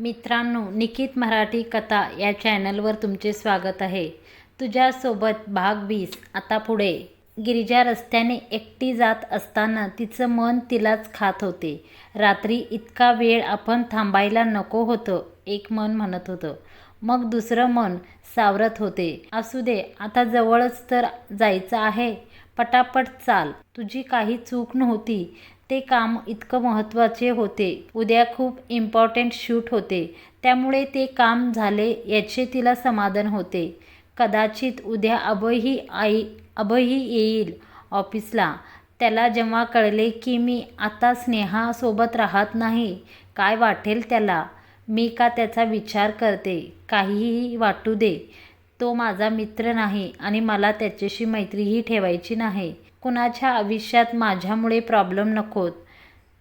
मित्रांनो निकित मराठी कथा या चॅनलवर तुमचे स्वागत आहे. तुझ्यासोबत भाग वीस आता पुढे. गिरिजा रस्त्याने एकटी जात असताना तिचं मन तिलाच खात होते. रात्री इतका वेळ आपण थांबायला नको होतं एक मन म्हणत होतं. मग दुसरं मन सावरत होते. असू दे आता जवळच तर जायचं आहे. पटापट चाल. तुझी काही चूक नव्हती. ते काम इतकं महत्त्वाचे होते. उद्या खूप इम्पॉर्टंट शूट होते. त्यामुळे ते काम झाले याचे तिला समाधान होते. कदाचित उद्या अभयही आई अभयही येईल ऑफिसला. त्याला जेव्हा कळले की मी आता स्नेहासोबत राहत नाही काय वाटेल त्याला? मी का त्याचा विचार करते? काहीही वाटू दे. तो माझा मित्र नाही आणि मला त्याच्याशी मैत्रीही ठेवायची नाही. कुणाच्या आयुष्यात माझ्यामुळे प्रॉब्लेम नकोत.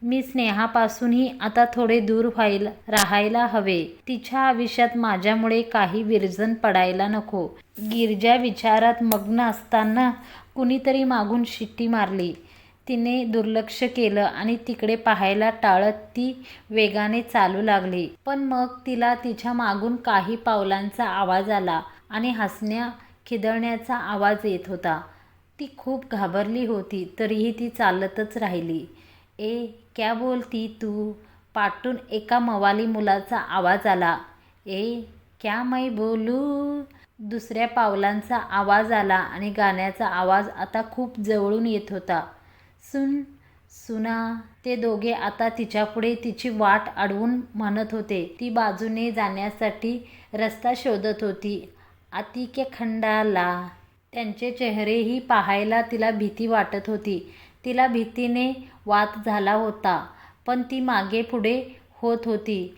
मी स्नेहापासूनही आता थोडे दूर व्हायला राहायला हवे. तिच्या आयुष्यात माझ्यामुळे काही विरजन पडायला नको. गिरजा विचारात मग्न असताना कुणीतरी मागून शिट्टी मारली. तिने दुर्लक्ष केलं आणि तिकडे पाहायला टाळत ती वेगाने चालू लागली. पण मग तिला तिच्या मागून काही पावलांचा आवाज आला आणि हसण्या खिदळण्याचा आवाज येत होता. ती खूप घाबरली होती तरीही ती चालतच राहिली. ए क्या बोलती तू? पाटून एका मवाली मुलाचा आवाज आला. ए क्या मै बोलू? दुसऱ्या पावलांचा आवाज आला आणि गाण्याचा आवाज आता खूप जवळून येत होता. सुन सुना. ते दोघे आता तिच्यापुढे तिची वाट अडवून म्हणत होते. ती बाजूने जाण्यासाठी रस्ता शोधत होती. आतिके खंडाला त्यांचे चेहरेही पाहायला तिला भीती वाटत होती. तिला भीतीने वात झाला होता पण ती मागे पुढे होत होती.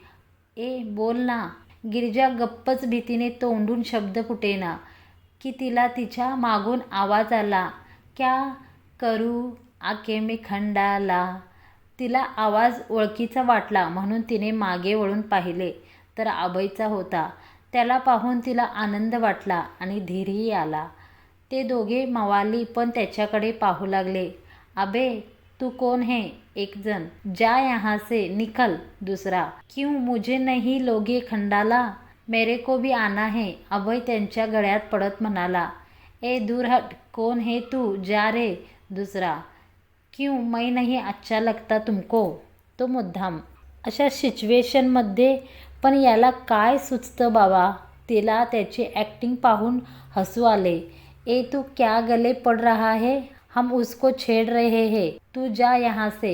ए बोल ना. गिरिजा गप्पच भीतीने तोंडून शब्द फुटेना की तिला तिच्या मागून आवाज आला क्या करू आके मी खंडाला? तिला आवाज ओळखीचा वाटला म्हणून तिने मागे वळून पाहिले तर अभयचा होता. त्याला पाहून तिला आनंद वाटला आणि धीरही आला. ते दोघे मवाली पण त्याच्याकडे पाहू लागले. अबे तू कौन है? एक जण. जा यहाँ से निकल दुसरा. क्यों मुझे नहीं लोगे खंडाला? मेरे को भी आना है. अभय त्यांच्या गळ्यात पडत म्हणाला. ए दूर हट कोण है तू? जा रे दुसरा. क्यों? मैं नहीं अच्छा लगता तुमको. तो मुद्दाम. अशा सिच्युएशनमध्ये पण याला काय सुचतं बाबा? तिला त्याची ॲक्टिंग पाहून हसू आले. ए तू क्या गले पड़ रहा है? हम उसको छेड़ रहे हैं। तू जा यहाँ से।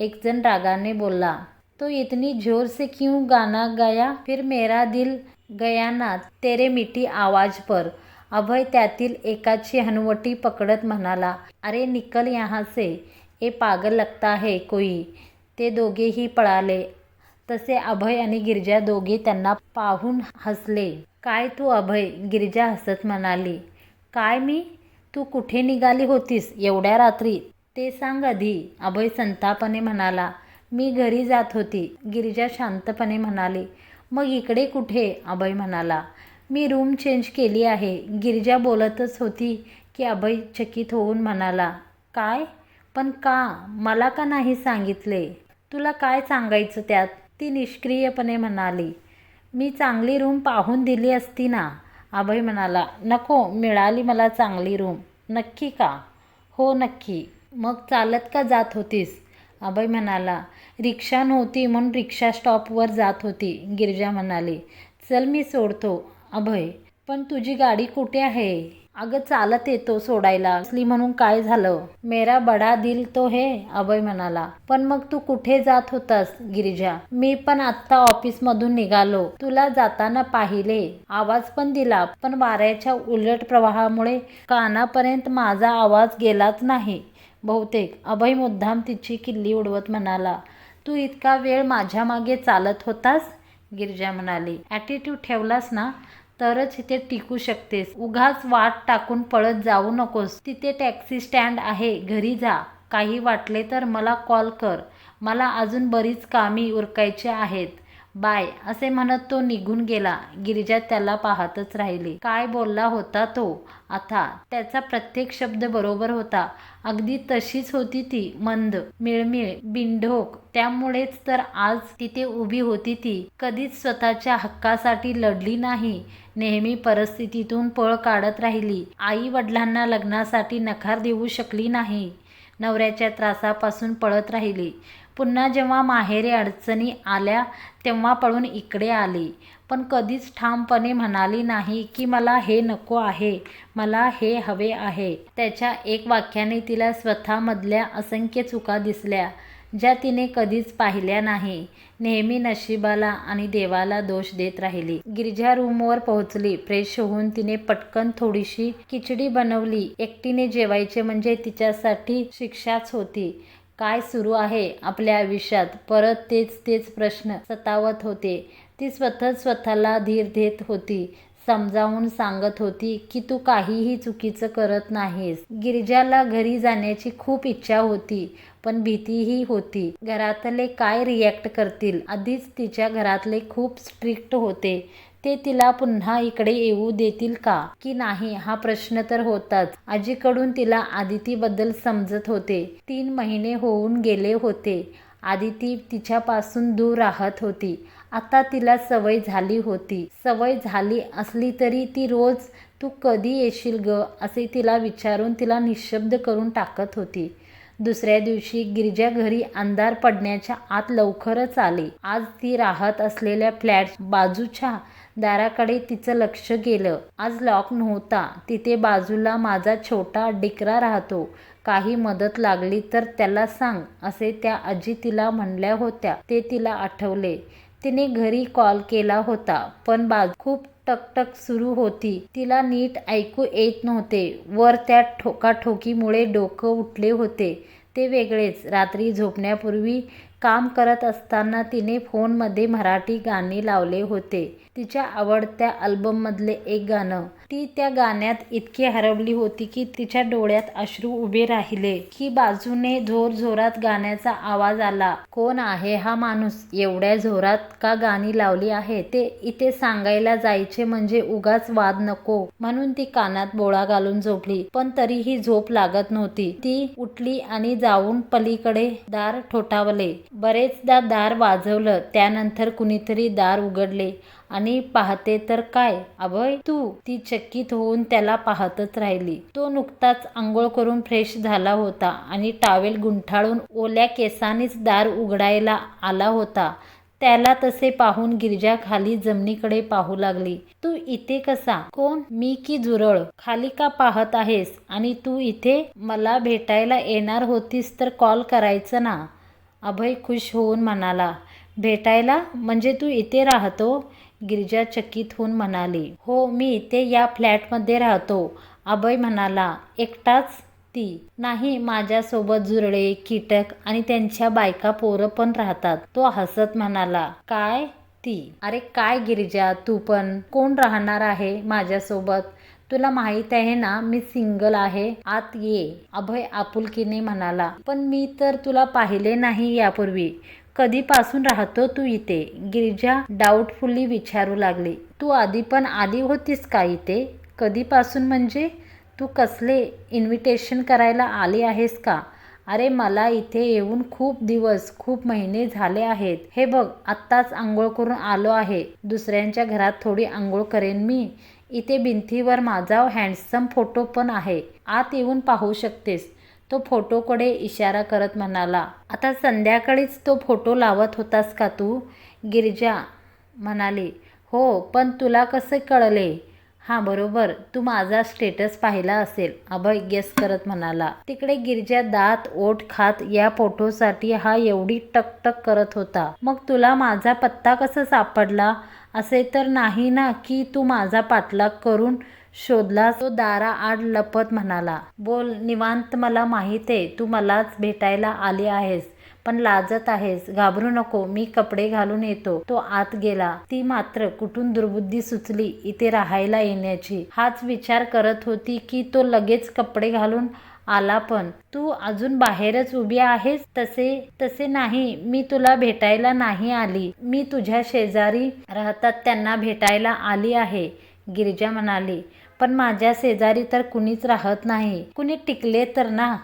एक जन रागाने बोला तो इतनी जोर से क्यों गाना गाया? फिर मेरा दिल गया ना तेरे मिठी आवाज पर। अभय त्यातील एकाची हनुवटी पकडत म्हणाला अरे निकल यहाँ से। ए पागल लगता है कोई। ते दोघेही पळाले. तसे अभय आणि गिरजा दोघे त्यांना पाहून हसले. काय तू अभय? गिरजा हसत म्हणाली. काय मी? तू कुठे निघाली होतीस एवढ्या रात्री? ते सांग आधी अभय संतापणे म्हणाला. मी घरी जात होती गिरिजा शांतपणे म्हणाली. मग इकडे कुठे? अभय म्हणाला. मी रूम चेंज केली आहे. गिरिजा बोलतच होती की अभय चकित होऊन म्हणाला. काय? पण का? मला का नाही सांगितले? तुला काय सांगायचं त्यात? ती निष्क्रियपणे म्हणाली. मी चांगली रूम पाहून दिली असती ना? अभय म्हणाला नको मिळाली मला चांगली रूम नक्की का? हो नक्की. मग चालत का जात होतीस? अभय म्हणाला रिक्षा नव्हती म्हणून रिक्षा स्टॉपवर जात होती गिरजा म्हणाली. चल मी सोडतो. अभय पण तुझी गाडी कुठे आहे? अगं चालत येतो सोडायला. असली म्हणून काय झालं? मेरा बडा दिल तो हे अभय म्हणाला. पण मग तू कुठे जात होतास गिरिजा? मी पण आत्ता ऑफिसमधून निघालो. तुला जाताना पाहिले. आवाज पण दिला पण वाऱ्याच्या उलट प्रवाहामुळे कानापर्यंत माझा आवाज गेलाच नाही. बहुतेक अभय मुद्दाम तिची किल्ली उडवत म्हणाला तू इतका वेळ माझ्या मागे चालत होतास? गिरिजा म्हणाली ॲटिट्यूड ठेवलास ना? तरच इथे टिकू शकतेस. उगाच वाट टाकून पळत जाऊ नकोस. तिथे टॅक्सी स्टँड आहे. घरी जा. काही वाटले तर मला कॉल कर. मला अजून बरीच कामी उरकायची आहेत. बाय असे म्हणत तो निघून गेला. गिरिजा त्याला पाहतच राहिली. काय बोलला होता तो? आता त्याचा प्रत्येक शब्द बरोबर होता. अगदी तशीच होती ती मंद मिळमिळ बिंढोक त्यामुळेच तर आज तिथे उभी होती ती. कधीच स्वतःच्या हक्कासाठी लढली नाही. नेहमी परिस्थितीतून पळ काढत राहिली. आई वडिलांना लग्नासाठी नकार देऊ शकली नाही. नवऱ्याच्या त्रासापासून पळत राहिली. पुन्हा जेव्हा माहेरी अडचणी आल्या तेव्हा पळून इकडे आली. पण कधीच ठामपणे म्हणाली नाही की मला हे नको आहे मला हे हवे आहे. त्याच्या एक वाक्याने तिला स्वतःमधल्या असंख्य चुका दिसल्या. ज्या तिने कधीच पाहिल्या नाही. नेहमी नशिबाला आणि देवाला दोष देत राहिली. गिरजा रूमवर पोहोचली. फ्रेश होऊन तिने पटकन थोडीशी खिचडी बनवली. एकटीने जेवायचे म्हणजे तिच्यासाठी शिक्षाच होती. काय सुरू आहे आपल्या आयुष्यात? परत तेच तेच प्रश्न सतावत होते. ती स्वतः स्वतःला धीर देत होती. समजावून सांगत होती की तू काहीही चुकीचं करत नाहीस. गिरिजाला घरी जाण्याची खूप इच्छा होती पण भीतीही होती. घरातले काय रिॲक्ट करतील? आधीच तिच्या घरातले खूप स्ट्रिक्ट होते. ते तिला पुन्हा इकडे येऊ देतील का? की नाही हा प्रश्न तर होताच. आजीकडून तिला आदितीबद्दल समजत होते. तीन महिने होऊन गेले होते. आदिती तिच्यापासून दूर राहत होती. आता तिला सवय झाली होती. सवय झाली असली तरी ती रोज तू कधी येशील ग? असे तिला विचारून तिला निशब्द करून टाकत होती. दुसऱ्या दिवशी गिरजा घरी अंधार पडण्याच्या आत लवकरच आली. आज ती राहत असलेल्या फ्लॅट बाजूच्या दाराकडे तिचं लक्ष गेलं. आज लॉक नव्हता. तिथे बाजूला माझा छोटा डिकरा राहतो. काही मदत लागली तर त्याला सांग असे त्या आजी तिला म्हणल्या होत्या. ते तिला आठवले. तिने घरी कॉल केला होता पण बाजू खूप टकटक सुरू होती. तिला नीट ऐकू येत नव्हते. वर त्या ठोकाठोकीमुळे डोकं उठले होते. ते वेगळेच. रात्री झोपण्यापूर्वी काम करत असताना तिने फोनमध्ये मराठी गाणे लावले होते. तिच्या आवडत्या अल्बममधले एक गाणं ती त्या गाण्यात इतकी हरवली होती की तिच्या डोळ्यात अश्रू उभे राहिले. की बाजूने जोर जोरात गाण्याचा आवाज आला. कोण आहे हा माणूस? एवढ्या जोरात का गाणी लावली आहे? ते इथे सांगायला जायचे म्हणजे उगाच वाद नको. म्हणून ती कानात बोळा घालून झोपली. पण तरीही झोप लागत नव्हती. ती उठली आणि जाऊन पलीकडे दार ठोठावले. बरेचदा दार वाजवलं. त्यानंतर कुणीतरी दार उघडले. आणि पाहते तर काय? अभय तू ती चकित होऊन त्याला पाहतच राहिली. तो नुकताच आंघोळ करून फ्रेश झाला होता आणि टावेल गुंठाळून ओल्या केसानेच दार उघडायला आला होता. त्याला तसे पाहून गिरजा खाली जमिनीकडे पाहू लागली. तू इथे कसा? कोण? मी की जुरळ खाली का पाहत आहेस? आणि तू इथे? मला भेटायला येणार होतीस तर कॉल करायचं ना? अभय खुश होऊन म्हणाला. भेटायला? म्हणजे तू इथे राहतो? गिरिजा चकित होऊन म्हणाली हो मी इथे या फ्लॅटमध्ये राहतो. अभय म्हणाला एकटाच ती. नाही माझ्यासोबत जुरळे कीटक आणि त्यांच्या बायका पोरं पण राहतात. तो हसत म्हणाला काय ती? अरे काय गिरिजा तू पण? कोण राहणार आहे माझ्यासोबत? तुला माहीत आहे ना मी सिंगल आहे. आत ये. अभय आपुलकीने म्हणाला. पण मी तर तुला पाहिले नाही यापूर्वी. कधीपासून राहतो तू इथे? गिरिजा डाऊटफुल्ली विचारू लागली. तू आधी पण आली होतीस का इथे? कधीपासून म्हणजे? तू कसले इन्व्हिटेशन करायला आली आहेस का? अरे मला इथे येऊन खूप दिवस खूप महिने झाले आहेत. हे बघ आत्ताच आंघोळ करून आलो आहे. दुसऱ्यांच्या घरात थोडी आंघोळ करेन मी. इथे भिंतीवर माझा हँडसम फोटो पण आहे. आत येऊन पाहू शकतेस. तो फोटोकडे इशारा करत म्हणाला आता संध्याकाळीच तो फोटो लावत होतास का तू? गिरिजा म्हणाली हो पण तुला कसे कळले? हां बरोबर. तू माझा स्टेटस पाहिला असेल. अभय गेस करत म्हणाला तिकडे गिरजा दात ओठ खात या फोटोसाठी हा एवढी टकटक करत होता. मग तुला माझा पत्ता कसा सापडला? असे तर नाही ना की तू माझा पाठलाग करून शोधला तो दारा आड लपत म्हणाला बोल निवांत मला माहीत आहे तू मलाच भेटायला आली आहेस पण लाजत आहेस घाबरू नको मी कपडे घालून येतो. तो आत गेला. ती मात्र कुठून दुर्बुद्धी सुचली इथे राहायला येण्याची? हाच विचार करत होती की तो लगेच कपडे घालून आला पण. तू अजून बाहेरच उभी आहेस तसे तसे नाही. मी तुला भेटायला नाही आली. मी तुझ्या शेजारी राहतात त्यांना भेटायला आली आहे गिरिजा म्हणाली. पण माझ्या शेजारी तर कुणीच राहत नाही. कुणी टिकले तर ना?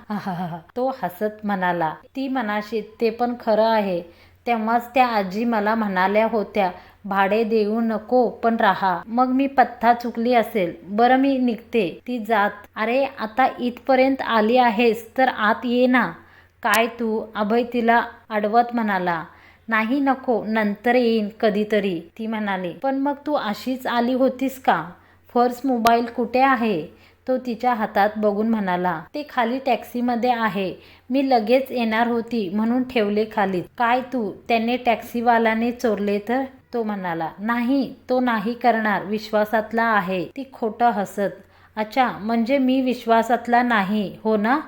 तो हसत म्हणाला. ती मनाशी ते पण खरं आहे. तेव्हाच त्या आजी मला म्हणाल्या होत्या भाडे देऊ नको पण राहा. मग मी पत्ता चुकली असेल. बरं मी निघते. ती जात अरे आता इथपर्यंत आली आहेस तर आत ये ना. काय तू? अभय तिला अडवत म्हणाला. नाही नको नंतर येईन कधीतरी. ती म्हणाली. पण मग तू अशीच आली होतीस का? फर्स मोबाईल कुठे आहे? तो तिच्या हातात बघून म्हणाला. ते खाली टॅक्सीमध्ये आहे. मी लगेच येणार होती म्हणून ठेवले खाली काय तू? त्याने टॅक्सीवाल्याने चोरले तर? तो म्हणाला नाही तो नाही करणार विश्वासातला आहे. ती खोटं हसत अच्छा म्हणजे मी विश्वासातला नाही हो ना?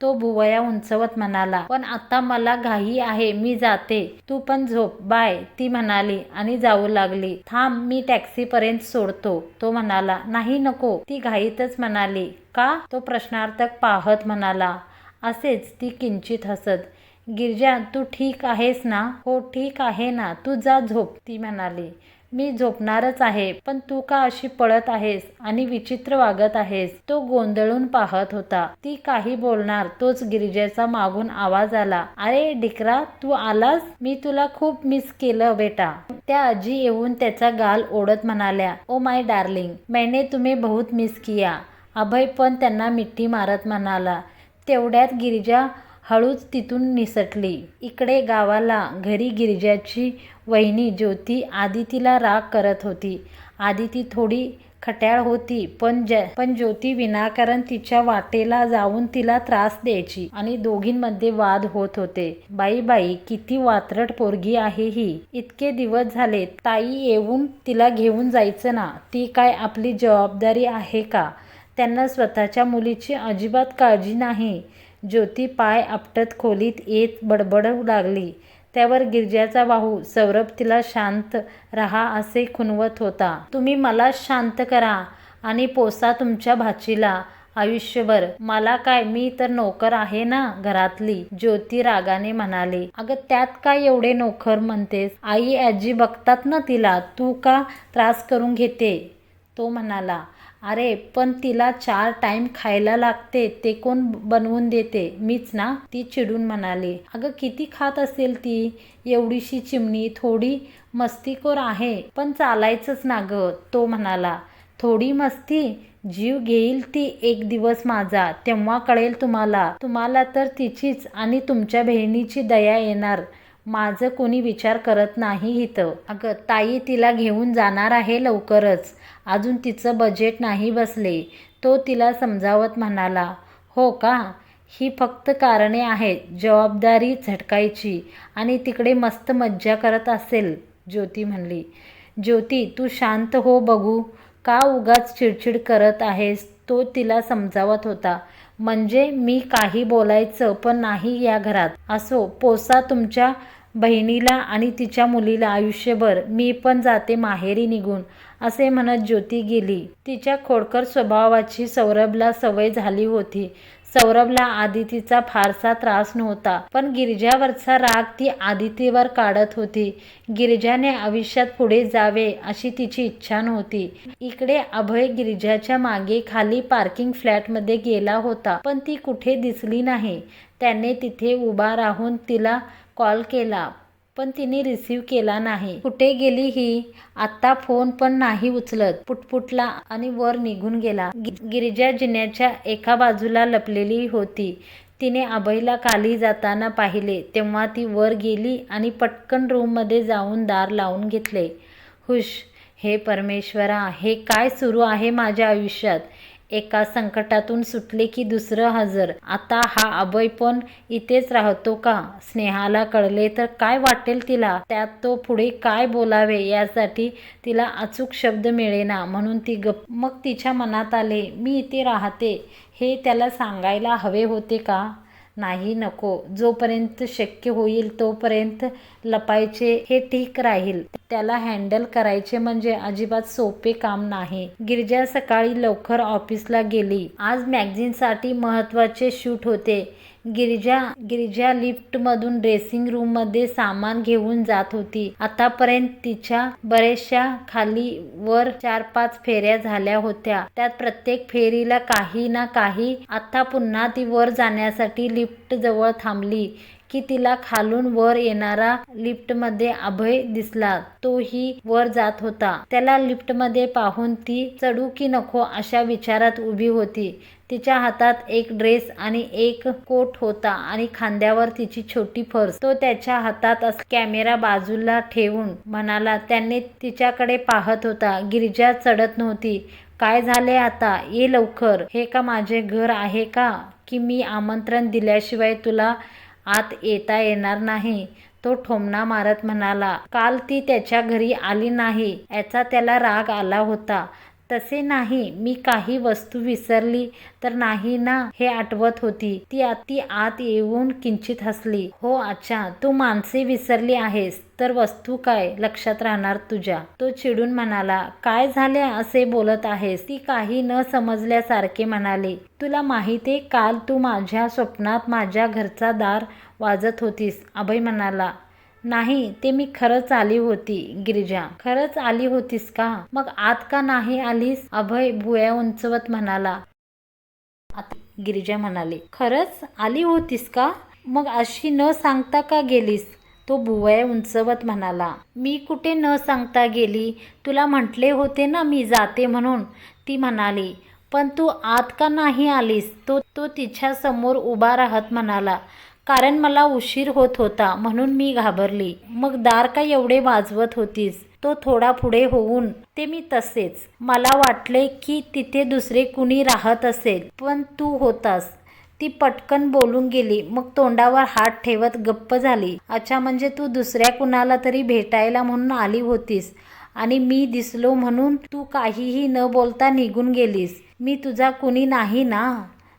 तो भुवया उंचवत म्हणाला पण आता मला घाई आहे मी जाते. तू पण झोप बाय. ती म्हणाली आणि जाऊ लागली. थांब मी टॅक्सीपर्यंत सोडतो. तो म्हणाला नाही नको. ती घाईतच म्हणाली का? तो प्रश्नार्थक पाहत म्हणाला असेच. ती किंचित हसत गिरजा तू ठीक आहेस ना? हो ठीक आहे ना. तू जा झोप ती म्हणाली. मी झोपणारच आहे पण तू का अशी पळत आहेस आणि विचित्र वागत आहेस? तो गोंधळून पाहत होता. ती काही बोलणार तोच गिरिजेचा मागून आवाज आला. अरे डिकरा तू आलास? मी तुला खूप मिस केलं बेटा. त्या आजी येऊन त्याचा गाल ओढत म्हणाल्या ओ माय डार्लिंग मैंने तुम्ही बहुत मिस किया. अभय पण त्यांना मिठी मारत म्हणाला तेवढ्यात गिरिजा हळूच तिथून निसटली. इकडे गावाला घरी गिरिजाची वहिनी ज्योती आदितीला राग करत होती. आदिती थोडी खट्याळ होती पण ज पण ज्योती विनाकारण तिच्या वाटेला जाऊन तिला त्रास द्यायची आणि दोघींमध्ये वाद होत होते. बाई बाई किती वात्रट पोरगी आहे ही. इतके दिवस झाले ताई येऊन तिला घेऊन जायचं ना ती काय आपली जबाबदारी आहे का? त्यांना स्वतःच्या मुलीची अजिबात काळजी नाही. ज्योती पाय आपटत खोलीत येत बडबडू लागली. त्यावर गिरजाचा भाऊ सौरभ तिला शांत रहा असे खुनवत होता. तुम्ही मला शांत करा आणि पोसा तुमच्या भाचीला आयुष्यभर. मला काय? मी तर नोकर आहे ना घरातली? ज्योती रागाने म्हणाली. अगं त्यात काय एवढे नोकर म्हणतेस? आई आजी बघतात ना तिला. तू का त्रास करून घेते? तो म्हणाला अरे पण तिला चार टाइम खायला लागते ते कोण बनवून देते? मीच ना? ती चिडून म्हणाली अगं किती खात असेल ती? एवढीशी चिमणी थोडी मस्तीखोर आहे पण चालायचंच ना ग. तो म्हणाला थोडी मस्ती? जीव घेईल ती एक दिवस माझा तेव्हा कळेल तुम्हाला. तुम्हाला तर तिचीच आणि तुमच्या बहिणीची दया येणार. माझं कोणी विचार करत नाही इथं. अगं ताई तिला घेऊन जाणार आहे लवकरच. अजून तिचं बजेट नाही बसले. तो तिला समजावत म्हणाला हो का? ही फक्त कारणे आहेत जबाबदारी झटकायची आणि तिकडे मस्त मज्जा करत असेल ज्योती म्हणली. ज्योती तू शांत हो बघू. का उगाच चिडचिड करत आहेस? तो तिला समजावत होता. म्हणजे मी काही बोलायचं पण नाही या घरात. असो पोसा तुमच्या बहिणीला आणि तिच्या मुलीला आयुष्यभर. मी पण जाते माहेरी निघून. असे म्हणत ज्योती गेली. तिच्या खोडकर स्वभावाची सौरभला सवय झाली होती. सौरभला आदितीचा फारसा त्रास नव्हता पण गिरिजावरचा राग ती आदितीवर काढत होती. गिरिजाने आयुष्यात पुढे जावे अशी तिची इच्छा नव्हती. इकडे अभय गिरिजाच्या मागे खाली पार्किंग फ्लॅटमध्ये गेला होता पण ती कुठे दिसली नाही. त्याने तिथे उभा राहून तिला कॉल केला. पण तिने रिसीव केला नाही. कुठे गेली ही? आत्ता फोन पण नाही उचलत. पुटपुटला आणि वर निघून गेला. गिरिजा जिन्याच्या एका बाजूला लपलेली होती. तिने अभयला खाली जाताना पाहिले. तेव्हा ती वर गेली आणि पटकन रूममध्ये जाऊन दार लावून घेतले. हुश हे परमेश्वरा हे काय सुरू आहे माझ्या आयुष्यात? एका संकटातून सुटले की दुसरं हजर. आता हा अभय पण इथेच राहतो का? स्नेहाला कळले तर काय वाटेल तिला? त्यात तो पुढे काय बोलावे यासाठी तिला अचूक शब्द मिळेना म्हणून ती गप मग तिच्या मनात आले मी इथे राहते. हे त्याला सांगायला हवे होते का? नाही नको. जोपर्यंत शक्य होईल तोपर्यंत लपायचे हे ठीक राहील. त्याला हँडल करायचे म्हणजे अजिबात सोपे काम नाही. गिरजा सकाळी लवकर ऑफिसला गेली. आज मॅगझिनसाठी महत्त्वाचे शूट होते. गिरिजा गिरिजा लिफ्टमधून ड्रेसिंग रूममध्ये सामान घेऊन जात होती. आतापर्यंत तिच्या बरेचशा खाली वर चार पाच फेऱ्या झाल्या होत्या. त्यात प्रत्येक फेरीला काही ना काही आता पुन्हा ती वर जाण्यासाठी लिफ्ट जवळ थांबली. की तिला खालून वर येणारा लिफ्टमध्ये अभय दिसला. तोही वर जात होता. त्याला लिफ्टमध्ये पाहून ती चढू की नको अशा विचारात उभी होती. तिच्या हातात एक ड्रेस आणि एक कोट होता आणि खांद्यावर तिची छोटी फर्स. तो त्याच्या हातात अस कॅमेरा बाजूला ठेवून म्हणाला त्याने तिच्याकडे पाहत होता. गिरिजा चढत नव्हती. काय झाले आता? ये लवकर. हे का माझे घर आहे का? की मी आमंत्रण दिल्याशिवाय तुला आत येता येणार नाही. तो ठोमणा मारत म्हणाला काल ती त्याच्या घरी आली नाही. याचा त्याला राग आला होता. तसे नाही. मी काही वस्तू विसरली तर नाही ना हे आठवत होती. ती ती आत येऊन किंचित हसली. हो अच्छा तू माणसे विसरली आहेस तर वस्तू काय लक्षात राहणार तुझ्या तो चिडून म्हणाला काय झाले असे बोलत आहेस? ती काही न समजल्यासारखे म्हणाले. तुला माहिती काल तू माझ्या स्वप्नात माझ्या घरचा दार वाजत होतीस अभय म्हणाला नाही ते मी खरंच आली होती गिरिजा. खरंच आली होतीस का? मग आत का नाही आलीस? अभय भुया उंचवत म्हणाला. गिरिजा म्हणाली खरंच आली होतीस का? मग अशी न सांगता का गेलीस? तो भुवया उंचवत म्हणाला मी कुठे न सांगता गेली? तुला म्हटले होते ना मी जाते म्हणून. ती म्हणाली पण तू आत का नाही आलीस? तो तो तिच्या समोर उभा राहत म्हणाला कारण मला उशीर होत होता म्हणून मी घाबरली. मग दार का एवढे वाजवत होतीस? तो थोडा पुढे होऊन ते मी तसेच. मला वाटले की तिथे दुसरे कुणी राहत असेल पण तू होतास. ती पटकन बोलून गेली. मग तोंडावर हात ठेवत गप्प झाली. अच्छा म्हणजे तू दुसऱ्या कुणाला तरी भेटायला म्हणून आली होतीस आणि मी दिसलो म्हणून तू काहीही न बोलता निघून गेलीस. मी तुझा कुणी नाही ना?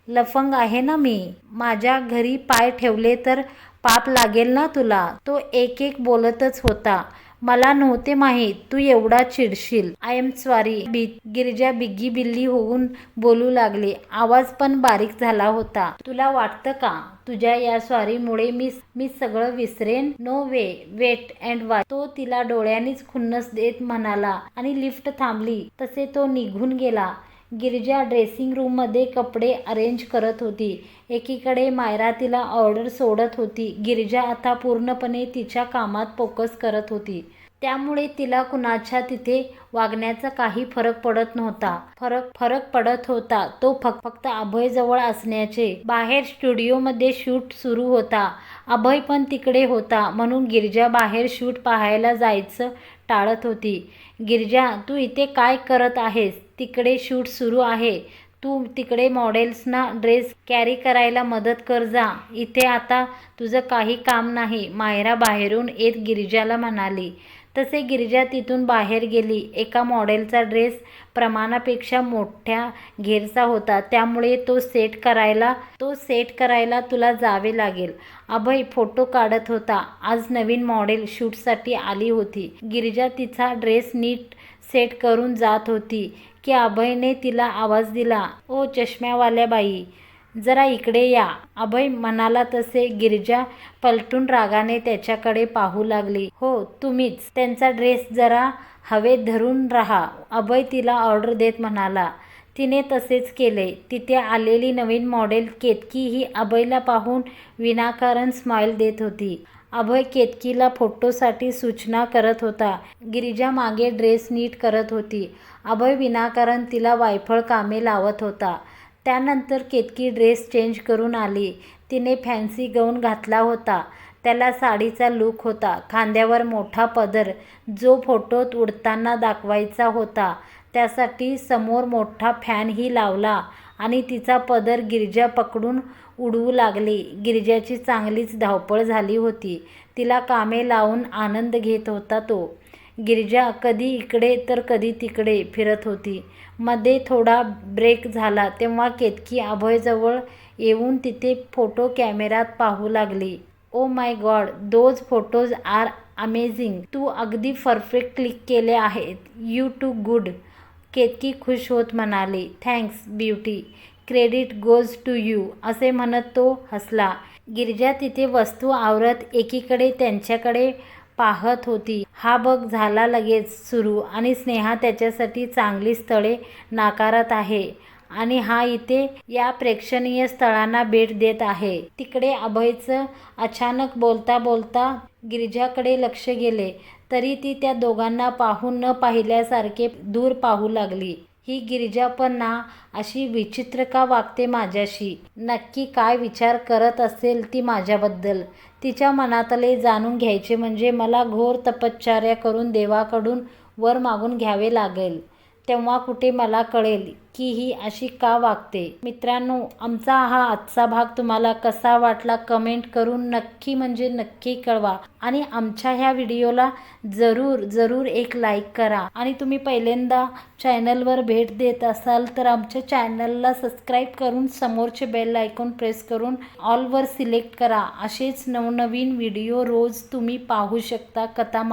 लफंग आहे ना मी? माझ्या घरी पाय ठेवले तर पाप लागेल ना तुला? तो एक एक बोलतच होता. मला नव्हते माहीत. तू एवढा चिडशील. आय एम स्वारी बी गिरिजा बिग्गी बिल्ली होऊन बोलू लागली. आवाज पण बारीक झाला होता. तुला वाटतं का? तुझ्या या स्वारीमुळे मी मी सगळं विसरेन? नो वे वेट अँड वा तो तिला डोळ्यांनीच खुन्नस देत म्हणाला आणि लिफ्ट थांबली. तसे तो निघून गेला. गिरिजा ड्रेसिंग रूममध्ये कपडे अरेंज करत होती. एकीकडे मायरा तिला ऑर्डर सोडत होती. गिरिजा आता पूर्णपणे तिच्या कामात फोकस करत होती. त्यामुळे तिला कुणाच्या तिथे वागण्याचा काही फरक पडत नव्हता. फरक फरक पडत होता. तो फक्त फक्त अभयजवळ असण्याचे. बाहेर स्टुडिओमध्ये शूट सुरू होता. अभय पण तिकडे होता. म्हणून गिरिजा बाहेर शूट पाहायला जायचं टाळत होती. गिरिजा तू इथे काय करत आहेस? तिकडे शूट सुरू आहे. तू तिकडे मॉडेल्सना ड्रेस कॅरी करायला मदत कर जा. इथे आता तुझं काही काम नाही. मायरा बाहेरून येत गिरिजाला म्हणाली. तसे गिरिजा तिथून बाहेर गेली. एका मॉडेलचा ड्रेस प्रमाणापेक्षा मोठ्या घेरचा होता. त्यामुळे तो सेट करायला तो सेट करायला तुला जावे लागेल. अभय फोटो काढत होता. आज नवीन मॉडेल शूटसाठी आली होती. गिरिजा तिचा ड्रेस नीट सेट करून जात होती की अभयने तिला आवाज दिला ओ चष्म्यावाल्या बाई जरा इकडे या. अभय म्हणाला तसे गिरिजा पलटून रागाने त्याच्याकडे पाहू लागली. हो तुम्हीच. त्यांचा ड्रेस जरा हवेत धरून राहा. अभय तिला ऑर्डर देत म्हणाला. तिने तसेच केले. तिथे आलेली नवीन मॉडेल केतकी ही अभयला पाहून विनाकारण स्माईल देत होती. अभय केतकीला फोटोसाठी सूचना करत होता. गिरिजा मागे ड्रेस नीट करत होती. अभय विनाकारण तिला वायफळ कामे लावत होता. त्यानंतर केतकी ड्रेस चेंज करून आली. तिने फॅन्सी गाऊन घातला होता. त्याला साडीचा लूक होता. खांद्यावर मोठा पदर जो फोटोत उडताना दाखवायचा होता. त्यासाठी समोर मोठा फॅनही लावला आणि तिचा पदर गिरिजा पकडून उडवू लागली. गिरिजाची चांगलीच धावपळ झाली होती. तिला कामे लावून आनंद घेत होता तो. गिरिजा कधी इकडे तर कधी तिकडे फिरत होती. मध्ये थोडा ब्रेक झाला तेव्हा केतकी अभयजवळ येऊन तिथे फोटो कॅमेऱ्यात पाहू लागली. ओ my God those photos are amazing तू अगदी परफेक्ट क्लिक केले आहेत. यू टू गुड केतकी खुश होत म्हणाली. Thanks beauty credit goes to you असे म्हणत तो हसला. गिरजा तिथे वस्तू आवरत एकीकडे त्यांच्याकडे पाहत होती. हा बघ झाला लगेच सुरू आणि स्नेहा त्याच्यासाठी चांगली स्थळे नाकारत आहे आणि हा इथे या प्रेक्षणीय स्थळांना भेट देत आहे. तिकडे अभयचं अचानक बोलता बोलता गिरिजाकडे लक्ष गेले तरी ती त्या दोघांना पाहून न पाहिल्यासारखे दूर पाहू लागली. ही गिरिजा अशी विचित्र का वागते माझ्याशी. नक्की काय विचार करत असेल ती माझ्याबद्दल. तिच्या मनातले जाणून घ्यायचे म्हणजे मला घोर तपश्चर्या करून देवाकडून वर मागून घ्यावे लागेल. तेव्हा कुठे मला कळेल की ही अशी का वागते. मित्रांनो आमचा हा आजचा भाग तुम्हाला कसा वाटला कमेंट करून नक्की म्हणजे नक्की कळवा. आणि आमच्या ह्या व्हिडिओला जरूर जरूर एक लाईक करा. आणि तुम्ही पहिल्यांदा चॅनलवर भेट देत असाल तर आमच्या चॅनलला सबस्क्राईब करून समोरचे बेल आयकॉन प्रेस करून ऑलवर सिलेक्ट करा. असेच नवनवीन व्हिडिओ रोज तुम्ही पाहू शकता कथा